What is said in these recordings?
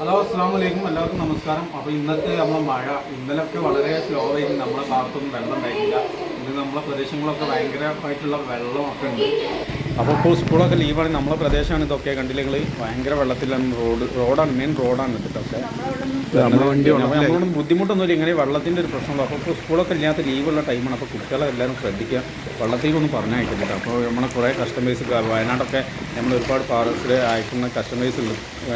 Hello അസ്സാം വലൈക്കും എല്ലാവർക്കും നമസ്കാരം. അപ്പോൾ ഇന്നത്തെ നമ്മളെ മഴ ഇന്നലൊക്കെ വളരെ സ്ലോ ആയിരുന്നു. നമ്മളെ ഭാഗത്തൊന്നും വെള്ളം ഉണ്ടായിട്ടില്ല ഇന്ന് നമ്മളെ പ്രദേശങ്ങളൊക്കെ ഭയങ്കരമായിട്ടുള്ള വെള്ളമൊക്കെ ഉണ്ട്. അപ്പോൾ ഇപ്പോൾ സ്കൂളൊക്കെ ലീവാണ്. നമ്മളെ പ്രദേശമാണ് ഇതൊക്കെ. കണ്ടില്ലെങ്കിൽ ഭയങ്കര വെള്ളത്തിലാണ് റോഡ്. റോഡാണ് മെയിൻ റോഡാണ് ഇതൊക്കെ നമ്മളോട് ബുദ്ധിമുട്ടൊന്നുമില്ല. ഇങ്ങനെ വെള്ളത്തിന്റെ ഒരു പ്രശ്നമുള്ളൂ. അപ്പോൾ ഇപ്പോൾ സ്കൂളൊക്കെ ഇല്ലാത്ത ലീവുള്ള ടൈമാണ്. അപ്പോൾ കുട്ടികളെ എല്ലാവരും ശ്രദ്ധിക്കുക. വെള്ളത്തേക്കൊന്നും പറഞ്ഞയക്കുന്നില്ല അപ്പോൾ നമ്മളെ കുറേ കസ്റ്റമേഴ്സ് വയനാടൊക്കെ നമ്മൾ ഒരുപാട് പാർസൽ അയക്കുന്ന കസ്റ്റമേഴ്സ് ഉണ്ട്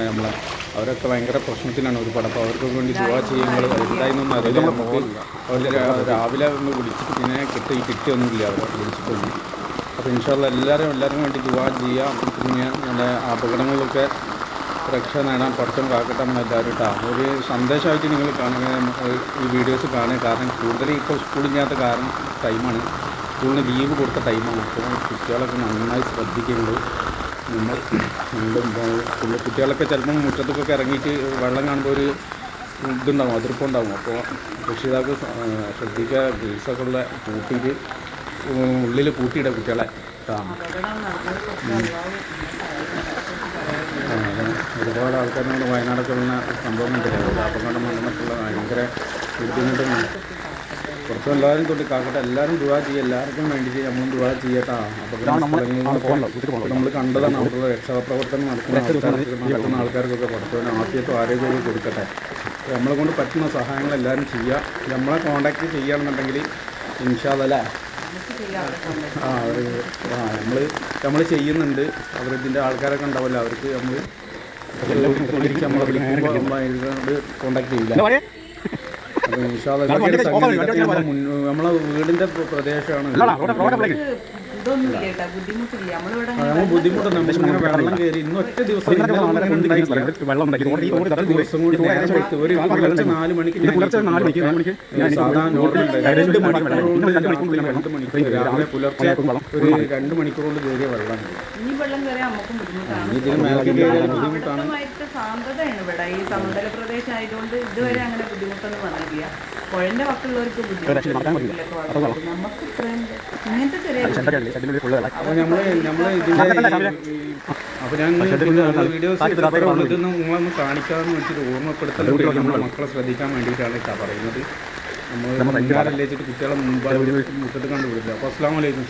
നമ്മളെ അവരൊക്കെ ഭയങ്കര പ്രശ്നത്തിലാണ് ഒരുപാട്. അപ്പോൾ അവർക്ക് വേണ്ടി ദുവാ ചെയ്യുമ്പോൾ എന്തായെന്നൊന്നും അറിയില്ല. അവർ രാവിലെ ഒന്ന് വിളിച്ചിട്ട് പിന്നെ കിട്ടി കിട്ടിയൊന്നുമില്ല. അവർ വിളിച്ചിട്ടൊന്നും. അപ്പോൾ ഇൻഷാല്ല എല്ലാവരും എല്ലാവർക്കും വേണ്ടി ദുവാ ചെയ്യാം. പിന്നെ നല്ല അപകടങ്ങളൊക്കെ രക്ഷ നേടാൻ പഠിച്ചും കാക്കട്ടെ നമ്മളെല്ലാവരും കേട്ടോ ഒരു സന്ദേശമായിട്ട് നിങ്ങൾ കാണുക ഈ വീഡിയോസ് കാണുക. കാരണം കൂടുതൽ ഇപ്പോൾ സ്കൂളില്ലാത്ത കാരണം ടൈമാണ്. സ്കൂളിന് ലീവ് കൊടുത്ത ടൈമാണ്. അപ്പോൾ കുട്ടികളൊക്കെ നന്നായി ശ്രദ്ധിക്കുന്നുണ്ട്. നമ്മൾ സ്കൂളിൽ കുട്ടികളൊക്കെ ചിലപ്പം മുറ്റത്തൊക്കെ ഇറങ്ങിയിട്ട് വെള്ളം കാണുമ്പോൾ ഒരു ഇതുണ്ടാവും അതിർപ്പുണ്ടാവും അപ്പോൾ രക്ഷിതാക്കൾ ശ്രദ്ധിക്കുക. ഗ്രീസൊക്കെ ഉള്ള കൂട്ടിയിട്ട് ഉള്ളിൽ കൂട്ടിയിട കുട്ടികളെ. ഒരുപാട് ആൾക്കാർ വയനാടൊക്കെ ഉള്ള സംഭവം ഉണ്ടല്ലോ. ഒരു അപകടം നടന്നിട്ടുള്ള ഭയങ്കര ബുദ്ധിമുട്ടുമാണ് പുറത്തും എല്ലാവരും തൊട്ട് കാക്കട്ടെ എല്ലാവരും ദുവാ ചെയ്യുക എല്ലാവർക്കും വേണ്ടിയിട്ട് നമ്മളും ദുവാ ചെയ്യട്ടാ. അപകടം നമ്മൾ കണ്ടതാണ് അവിടെയുള്ള രക്ഷാപ്രവർത്തനം നടക്കുന്ന നടക്കുന്ന ആൾക്കാർക്കൊക്കെ പുറത്തുവിന് ആദ്യത്തും ആരോഗ്യമൊക്കെ കൊടുക്കട്ടെ. നമ്മളെ കൊണ്ട് പറ്റുന്ന സഹായങ്ങൾ എല്ലാവരും ചെയ്യുക. നമ്മളെ കോണ്ടാക്ട് ചെയ്യുകയാണെന്നുണ്ടെങ്കിൽ ഇൻഷാല്ല ആ അവർ ആ നമ്മൾ നമ്മൾ ചെയ്യുന്നുണ്ട്. അവരിതിന്റെ ആൾക്കാരൊക്കെ ഉണ്ടാവില്ല അവർക്ക് നമ്മൾ കോണ്ടാക്ട് ചെയ്യില്ല. നമ്മളെ വീടിന്റെ പ്രദേശമാണ്. ഇതൊന്നും കേട്ടോ ബുദ്ധിമുട്ടില്ല. നമ്മളിവിടെ ബുദ്ധിമുട്ടുണ്ട് നമുക്ക് ഇങ്ങനെ വെള്ളം കയറി ഇന്ന് ഒറ്റ ദിവസം. ദിവസം കൊണ്ട് നേരം വെളുത്ത് ഒരു പുലർച്ചെ നാല് മണിക്ക് ഞാൻ ഞാൻ സാധാ നോർമൽ രണ്ട് മണിക്കൂർ രണ്ട് മണിക്കൂർ രാവിലെ പുലർച്ചെ ഒരു രണ്ട് മണിക്കൂർ കൊണ്ട് കയറിയ വെള്ളമാണ് ഇനി വെള്ളം കയറിയാൽ നമുക്കും ബുദ്ധിമുട്ടാണ്. ഇതിന് മേലേക്ക് കയറിയാൽ ബുദ്ധിമുട്ടാണ്. സാന്ദ്രതയാണ് ഇവിടെ. ഈ സമതല പ്രദേശമായതുകൊണ്ട് ഇതുവരെ അങ്ങനെ ബുദ്ധിമുട്ടൊന്നും വന്നിട്ടില്ല. പുഴന്റെ വക്കുള്ളവർക്ക് ബുദ്ധിമുട്ടില്ല. നമുക്ക് ഇത്രയും ഇങ്ങനത്തെ ചെറിയ അപ്പോൾ വീഡിയോസ് ഇതൊന്നും നിങ്ങളൊന്ന് കാണിക്കാമെന്ന് വെച്ചിട്ട് ഓർമ്മപ്പെടുത്തൽ നമ്മുടെ മക്കളെ ശ്രദ്ധിക്കാൻ വേണ്ടിയിട്ടാണ് ഇതാ പറയുന്നത്. നമ്മൾ മുൻകാരല്ലേ വെച്ചിട്ട് കുട്ടികളെ മുമ്പ് മുറ്റത്ത് കണ്ടുപിടില്ല അപ്പോൾ അസ്സാം വലൈക്കും